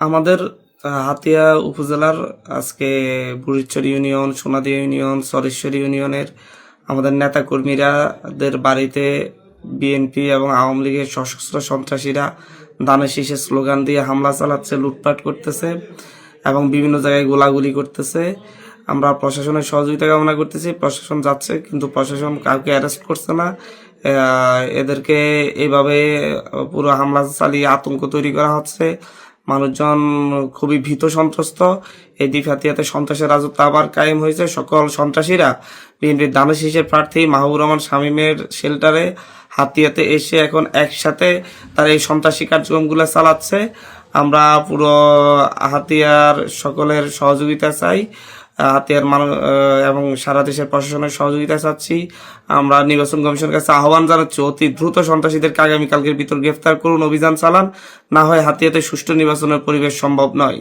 আমাদের হাতিয়া উপজেলার আজকে বুড়িচর ইউনিয়ন সোনাদি ইউনিয়ন, সরেশ্বরী ইউনিয়নের আমাদের নেতা কর্মীরাদের বাড়িতে বিএনপি এবং আওয়ামী লীগের সশস্ত্র সন্ত্রাসীরা ধানের শীষে স্লোগান দিয়ে হামলা চালাচ্ছে, লুটপাট করতেছে এবং বিভিন্ন জায়গায় গোলাগুলি করতেছে। আমরা প্রশাসনের সহযোগিতা কামনা করতেছি, প্রশাসন যাচ্ছে কিন্তু প্রশাসন কাউকে অ্যারেস্ট করছে না। এদেরকে এইভাবে পুরো হামলা চালিয়ে আতঙ্ক তৈরি করা হচ্ছে। মানুষজন খুবই ভীত সন্ত্রস্ত। এই দ্বীপহাতিয়াতে সন্ত্রাসের রাজত্ব আবার কায়েম হয়েছে। সকল সন্ত্রাসীরা বিএনপির দানের হিসেবে প্রার্থী মাহবুর রহমান শামীমের শেল্টারে হাতিয়াতে এসে এখন একসাথে তার এই সন্ত্রাসী কার্যক্রমগুলো চালাচ্ছে। আমরা পুরো হাতিয়ার সকলের সহযোগিতা চাই। হাতিয়ার মানুষ এবং সারা দেশের প্রশাসনের সহযোগিতা চাচ্ছি। আমরা নির্বাচন কমিশনের কাছে আহ্বান জানাচ্ছি, অতি দ্রুত সন্ত্রাসীদেরকে আগামীকালকের ভিতর গ্রেফতার করুন, অভিযান চালান। না হয় হাতিয়াতে সুষ্ঠু নির্বাচনের পরিবেশ সম্ভব নয়।